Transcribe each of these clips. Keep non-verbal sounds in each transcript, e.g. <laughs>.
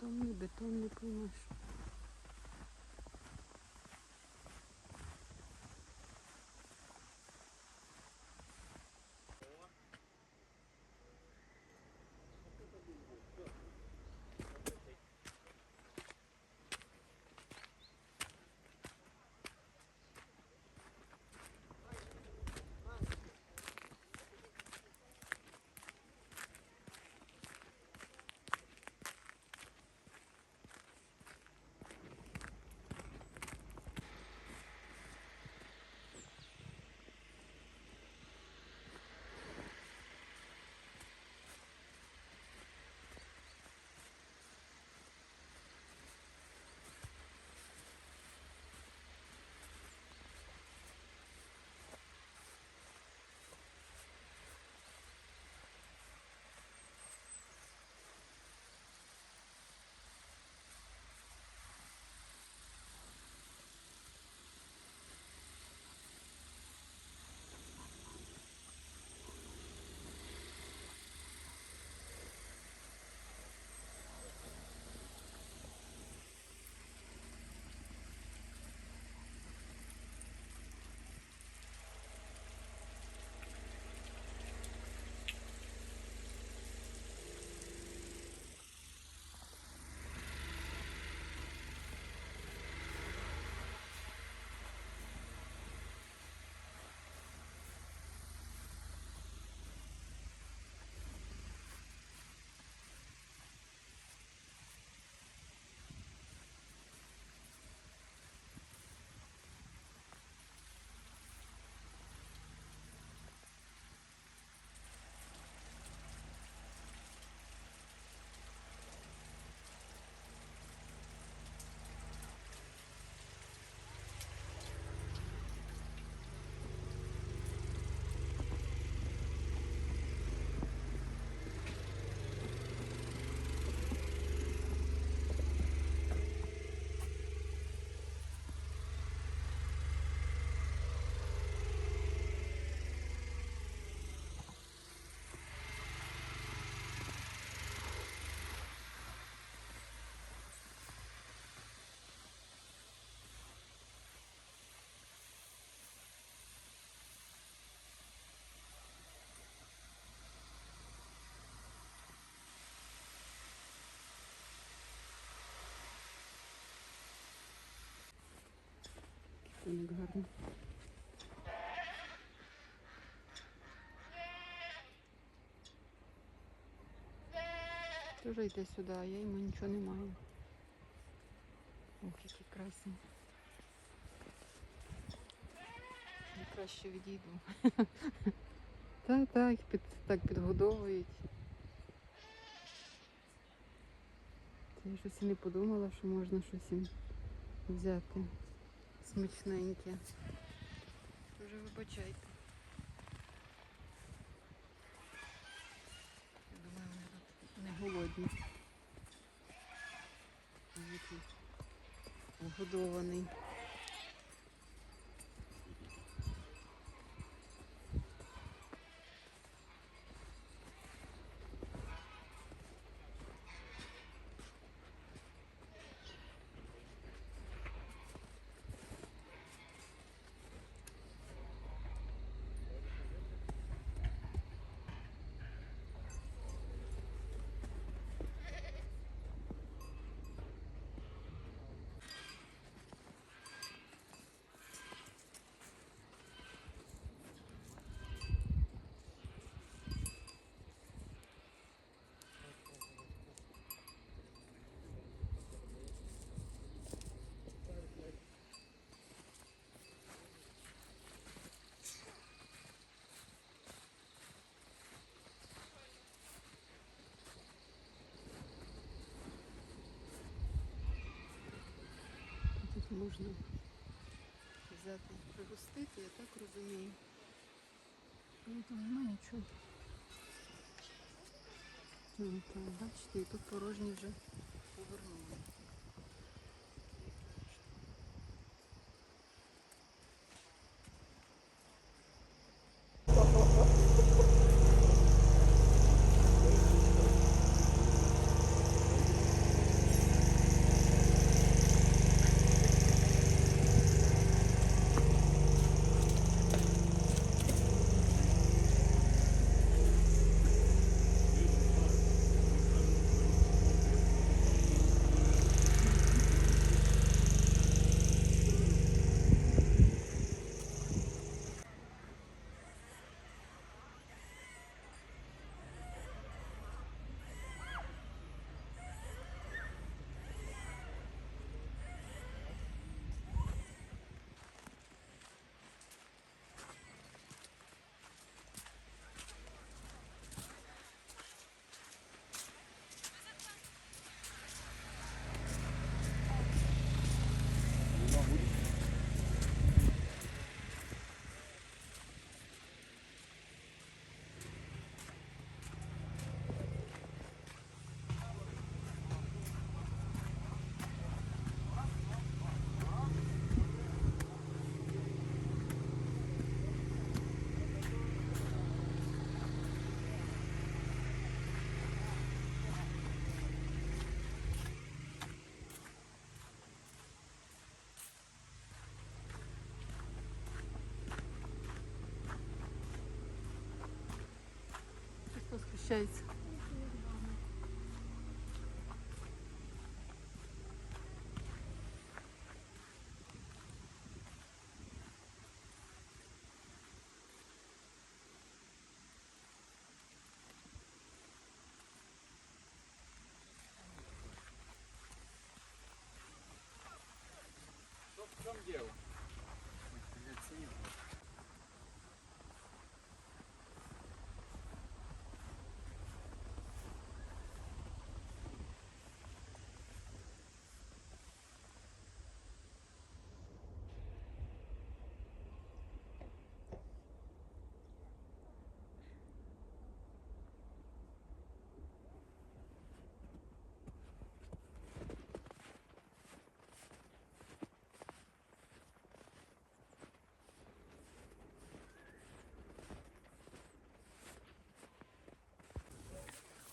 Бетонний, бетон не Коник гарний. Тоже йде сюди, а я йому нічого не маю. Ох, який красний. Я краще відійду. <laughs> Та так, під, так підгодовують. Я щось і не подумала, що можна щось їм взяти смачненьке. Вже вибачайте. Я думаю, вони тут не голодні. Вгодований. Тут можна взяти, пригостити, я так розумію. Ну, там немає нічого. Ну, бачите, і тут порожні вже повернули. Виходить? В чем дело?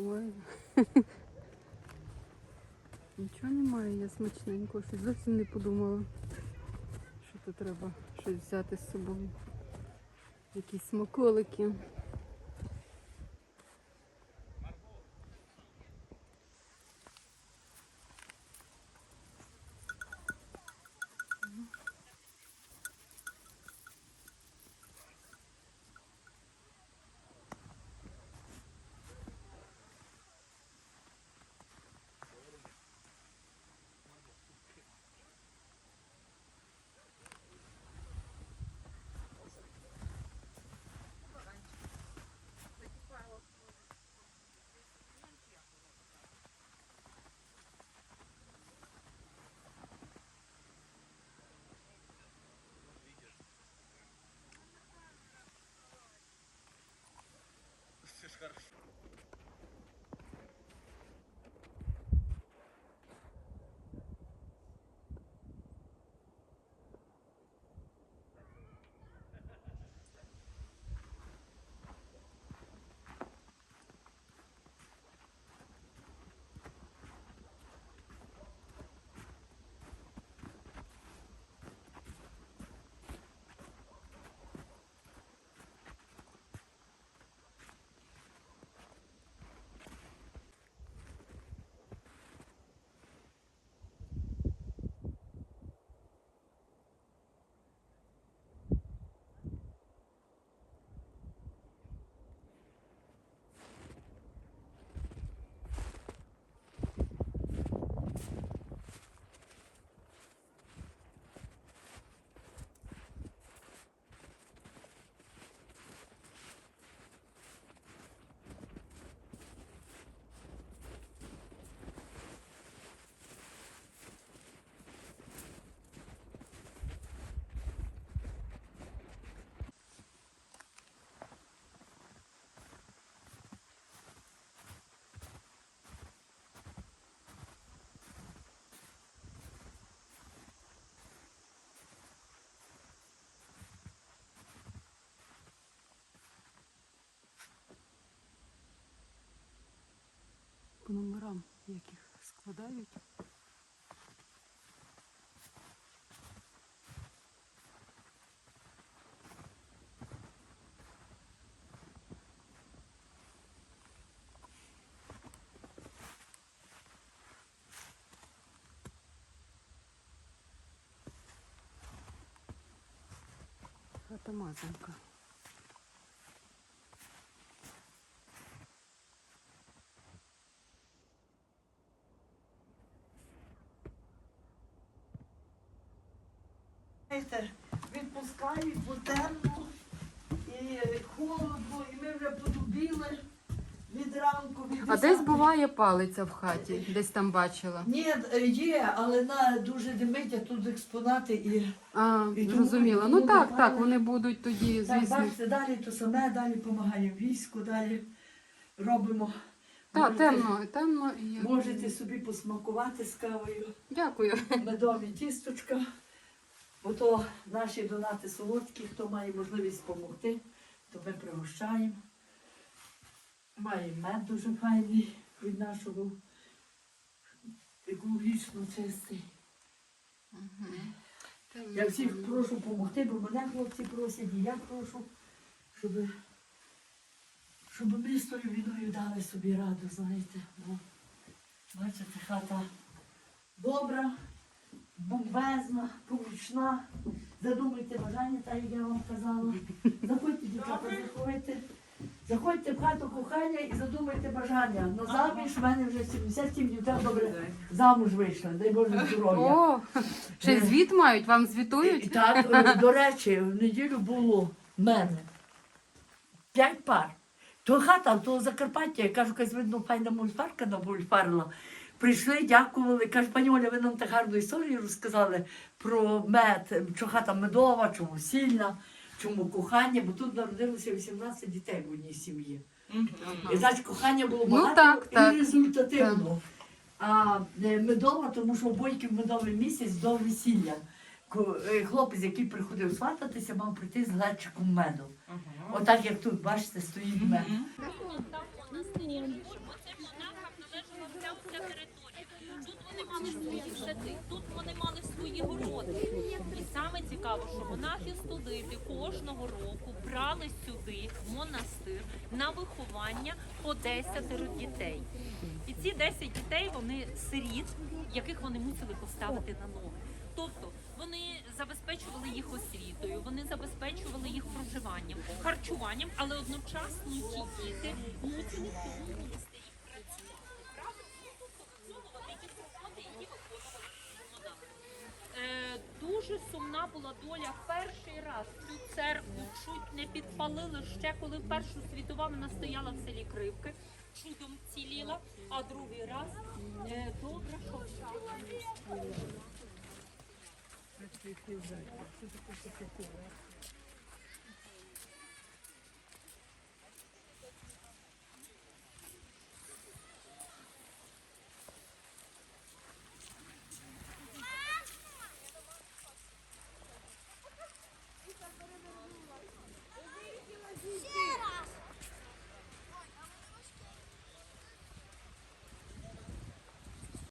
Ой. <laughs> Нічого немає, я смачненько. Щось зовсім не подумала, що тут треба щось взяти з собою. Якісь смаколики. Хорошо. По номерам, як їх складають. Хата мазанка. Знаєте, відпускають, бо темно і холодно, і ми вже подубіли від ранку. Від А десь буває палиця в хаті, десь там бачила. Ні, є, але на дуже димить, а тут експонати і А, І тому зрозуміла. Ну так, так, вони будуть тоді, так, звісно. бачите, далі то саме, далі допомагаємо війську, далі робимо. Так, Можете- темно, темно і Можете собі посмакувати з кавою, Дякую. медові тісточка. Бо то наші донати солодкі, хто має можливість допомогти, то ми пригощаємо. Маємо мед дуже файний від нашого екологічно чистий. Я всіх прошу допомогти, бо мене хлопці просять, і я прошу, щоб, щоб ми з тою війною дали собі раду, знаєте. Бо, бачите, хата добра, бомбезна, помічна. Задумайте бажання, так як я вам казала. Заходьте, дівчата, заходьте. Заходьте в хату кохання і задумайте бажання. На заміж в мене вже 77 дівчат добре замуж вийшли. Дай Боже здоров'я. О, ще й звіт мають, вам звітують? Так, е, до речі, в неділю було в мене п'ять пар. То хата, то Закарпаття, я кажу, якась видно, файна мульфарка на мульфарила. Прийшли, дякували. Кажуть, пані Оля, ви нам так гарну історію розказали про мед, що хата медова, чому сильна, чому кохання, бо тут народилося 18 дітей в одній сім'ї. І значить, кохання було Ну, багато так, і так. результативно. А е, медова, тому що обойки в медовий місяць до весілля. Е, Хлопець, який приходив свататися, мав прийти з глечиком меду. Отак, як тут, бачите, стоїть мед. там монастирі раніше, бо цим монахам належала вся територія. Тут вони мали свої сади, тут вони мали свої городи. Саме цікаво, що монахи студити кожного року брали сюди монастир на виховання по 10 дітей. І ці 10 дітей вони сиріт, яких вони мусили поставити на ноги. Тобто вони забезпечували їх освітою, вони забезпечували їх проживанням, харчуванням, але одночасно ті діти мусили дуже сумна була доля. Перший раз цю церкву чуть не підпалили ще коли Першу світова вона стояла в селі Кривки, чудом ціліла, а другий раз е, добре, що вчала.